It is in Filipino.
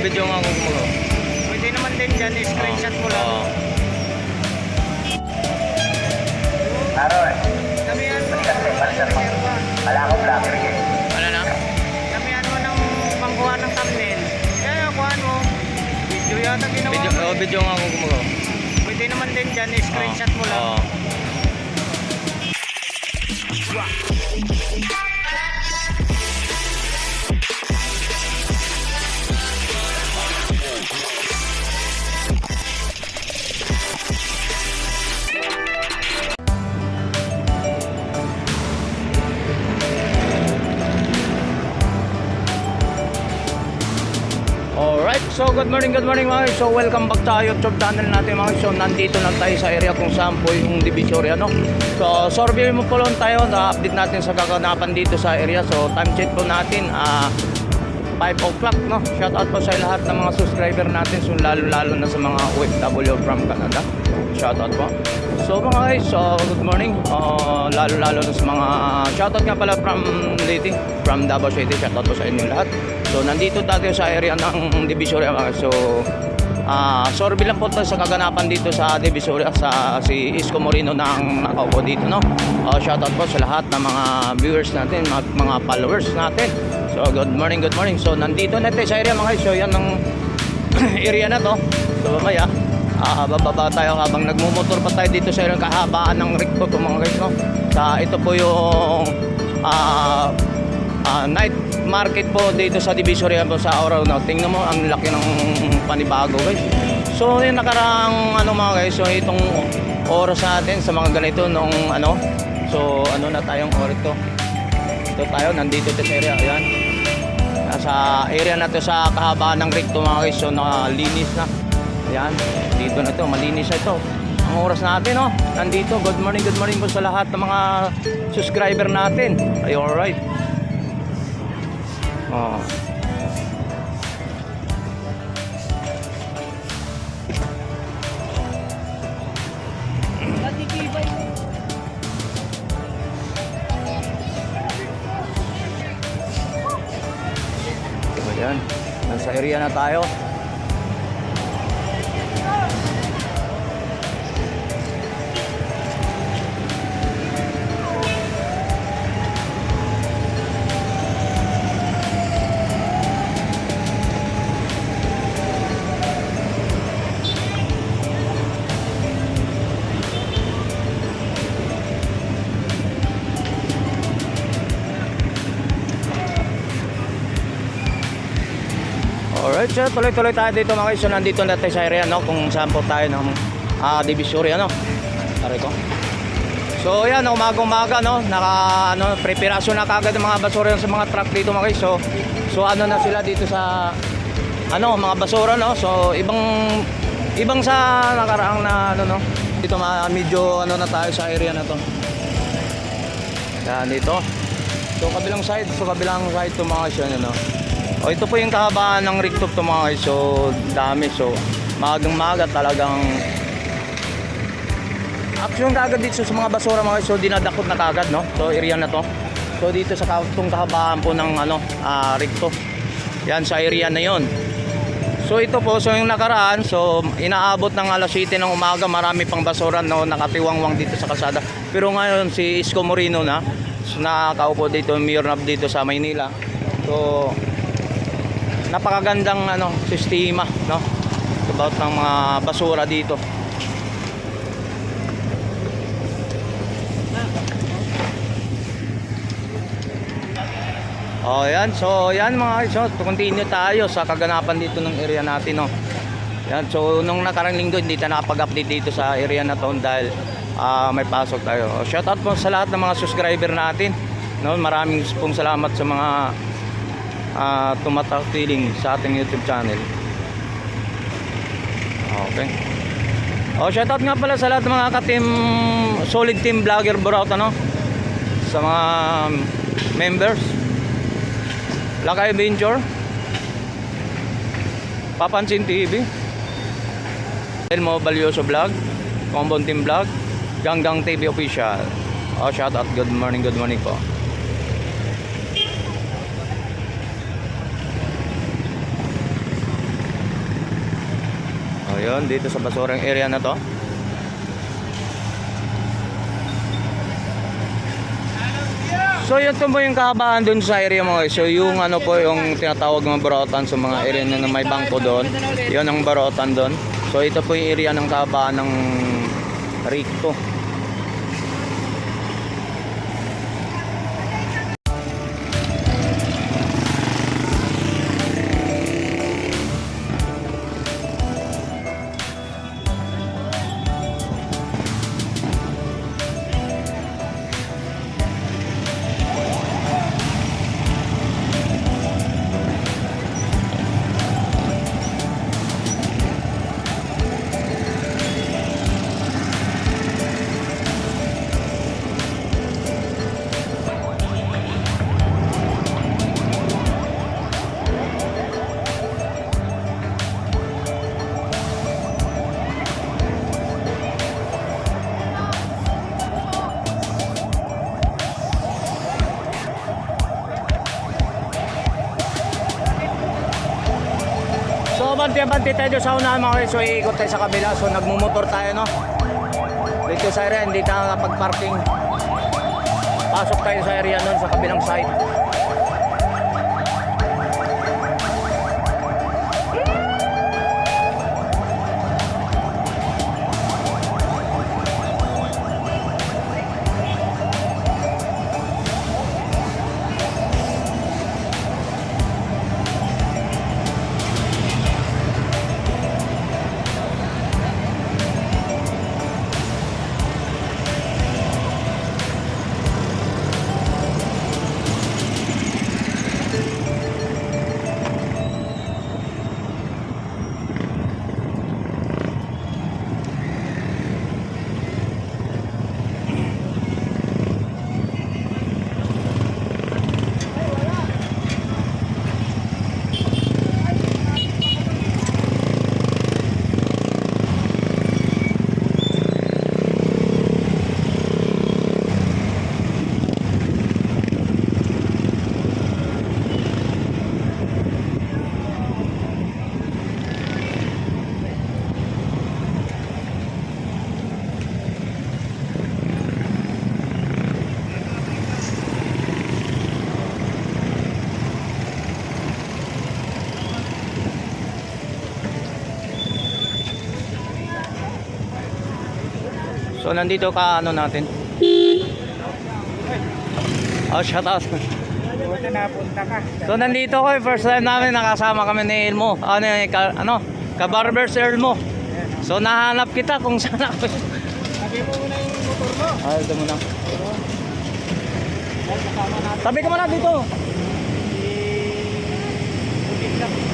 video nga kung mo. Pwede naman din dyan, screenshot mo lang. Oo. Damihan mo. reserva. Ano na? Damihan mo ng pangkuha ng thumbnail. Kaya kuhaan mo. Video yata ginawa Video, mo. oh, video nga kung mo. Pwede naman din dyan, screenshot mo lang. Oo. Alright, so good morning, good morning mga guys. So welcome back sa YouTube channel natin mga guys. So nandito na tayo sa area kung saan po yung Divisoria no. So survey mo po lang tayo na update natin sa kaganapan dito sa area. So time check po natin ah 5 o'clock no. Shout out po sa lahat ng mga subscriber natin so lalo lalo na sa mga OFW from Canada. Shout out po. So mga guys, so good morning. Uh, lalo lalo na sa mga shout out nga pala from Leyte, from Davao City. Shout out po sa inyo lahat. So nandito tayo sa area ng Divisoria mga guys. So Ah, sorry lang po tayo sa kaganapan dito sa Divisoria sa si Isko Moreno ng nakaupo dito no. Uh, shout out po sa lahat ng mga viewers natin, mga, mga followers natin. So good morning, good morning. So nandito na tayo sa area mga guys. So yan ang area na to. So mamaya ah bababa tayo habang nagmumotor pa tayo dito sa area kahabaan ng recto to mga guys no. Sa ito po yung ah ah, night market po dito sa Divisoria po sa Oraw no. Tingnan mo ang laki ng panibago guys. So yung nakaraang ano mga guys, so itong oras natin sa mga ganito nung ano. So ano na tayong oras to. Ito tayo nandito sa area ayan. Nasa area na to sa kahabaan ng recto mga guys. So nakalinis na. Ayan, dito na to, malinis na ito. Ang oras natin, no? Nandito, good morning, good morning po sa lahat ng mga subscriber natin. Ay, alright. Oh. Ayan, nasa area na tayo. Alright, so tuloy-tuloy tayo dito mga guys. Nandito na tayo sa area no kung saan po tayo ng ah Divisoria no. Tara ko. So yan, umaga-umaga no, naka ano, preparasyon na kagad ng mga basura sa mga truck dito mga guys. So so ano na sila dito sa ano, mga basura no. So ibang ibang sa nakaraang na ano no. Dito ma medyo ano na tayo sa area na to. Yan dito. So kabilang side, so kabilang side to mga guys yan ano. O ito po yung kahabaan ng rooftop to mga guys. So dami. So magang maga talagang action kagad dito sa mga basura mga guys. So dinadakot na kagad no. So area na to. So dito sa itong kahabaan po ng ano ah rooftop. Yan sa area na yon. So ito po, so yung nakaraan, so inaabot ng alas 7 ng umaga, marami pang basura no, nakatiwangwang dito sa kalsada. Pero ngayon si Isko Moreno na, so, nakakaupo dito, mayor na dito sa Maynila. So napakagandang ano sistema no about ng mga basura dito Oh, yan. So, yan mga. So, continue tayo sa kaganapan dito ng area natin, no. Yan. So, nung nakarang linggo, hindi tayo nakapag-update dito sa area na to dahil ah, may pasok tayo. Oh, shout out po sa lahat ng mga subscriber natin. No, maraming pong salamat sa mga uh, tumatakiling sa ating YouTube channel. Okay. Oh, shoutout nga pala sa lahat ng mga ka-team solid team vlogger bro ano sa mga members. Lakay Venture. Papansin TV. El Mo Balyoso Vlog. Combon Team Vlog. Ganggang TV Official. Oh, shoutout. Good morning, good morning po. Ayun, dito sa basurang area na to. So yun po yung kahabaan dun sa area mo. So yung ano po yung tinatawag mga barotan sa mga area na may bangko doon. Yun ang barotan doon. So ito po yung area ng kahabaan ng Rico. Banti-banti tayo sa unahan mga guys. So iikot tayo sa kabila. So nagmumotor tayo no. Dito sa area, hindi tayo nakapag-parking. Pasok tayo sa area nun sa kabilang side. So nandito ka ano natin. Oh, shout out. Ka. So nandito ko, first time namin nakasama kami ni Elmo. Ano yung ka, ano, ka-barber si Elmo. So nahanap kita kung saan ako. Sabi mo muna yung motor mo. Ay, ito muna. Tabi ka muna dito. si... Butik lang.